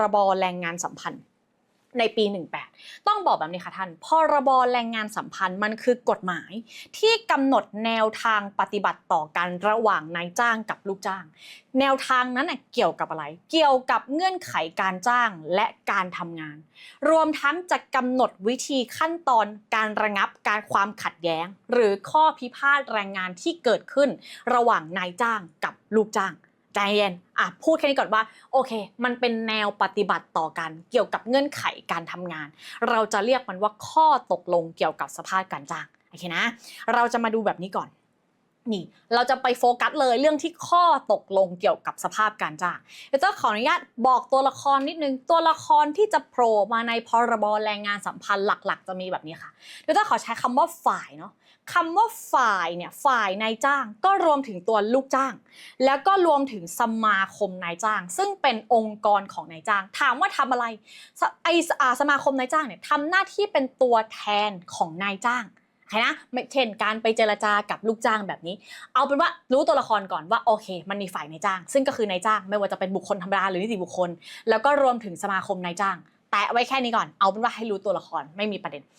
รบแรงงานสัมพันธ์ในปี 18 ต้องบอกแบบนี้ค่ะท่าน พรบแรงงานสัมพันธ์มันคือกฎหมาย ที่กำหนดแนวทางปฏิบัติต่อกันระหว่างนายจ้างกับลูกจ้าง แนวทางนั้นน่ะเกี่ยวกับอะไร เกี่ยวกับเงื่อนไขการจ้างและการทำงาน รวมทั้งจะกำหนดวิธีขั้นตอนการระงับการความขัดแย้ง หรือข้อพิพาทแรงงานที่เกิดขึ้น ระหว่างนายจ้างกับลูกจ้าง ใจเย็นอะพูดแค่นี้ก่อนว่าโอเค มันเป็นแนวปฏิบัติต่อกัน เกี่ยวกับเงื่อนไขการทำงาน เราจะเรียกมันว่าข้อตกลงเกี่ยวกับสภาพการจ้างโอเคนะ เราจะมาดูแบบนี้ก่อน นี่เราจะไปโฟกัสเลยเรื่องที่ข้อตกลงเกี่ยวกับสภาพการจ้างเดี๋ยวจะขออนุญาตบอกตัวละครนิดนึง ตัวละครที่จะโผล่มาในพรบแรงงานสัมพันธ์หลักๆ จะมีแบบนี้ค่ะเดี๋ยวจะขอใช้คำว่าฝ่ายเนาะคำว่าฝ่ายเนี่ยฝ่ายนายจ้างก็รวมถึงตัวลูกจ้าง แล้วก็รวมถึงสมาคมนายจ้าง ซึ่งเป็นองค์กรของนายจ้าง ถามว่าทำอะไรไอสมาคมนายจ้างเนี่ยทำหน้าที่เป็นตัวแทนของนายจ้าง ใครนะไม่เช่นการไปเจรจากับลูกจ้างแบบนี้ เอาเป็นว่ารู้ตัวละครก่อนว่าโอเค มันมีฝ่ายนายจ้าง ซึ่งก็คือนายจ้างไม่ว่าจะเป็นบุคคลธรรมดาหรือนิติบุคคล แล้วก็รวมถึงสมาคมนายจ้าง แตะไว้แค่นี้ก่อน เอาเป็นว่าให้รู้ตัวละครไม่มีประเด็น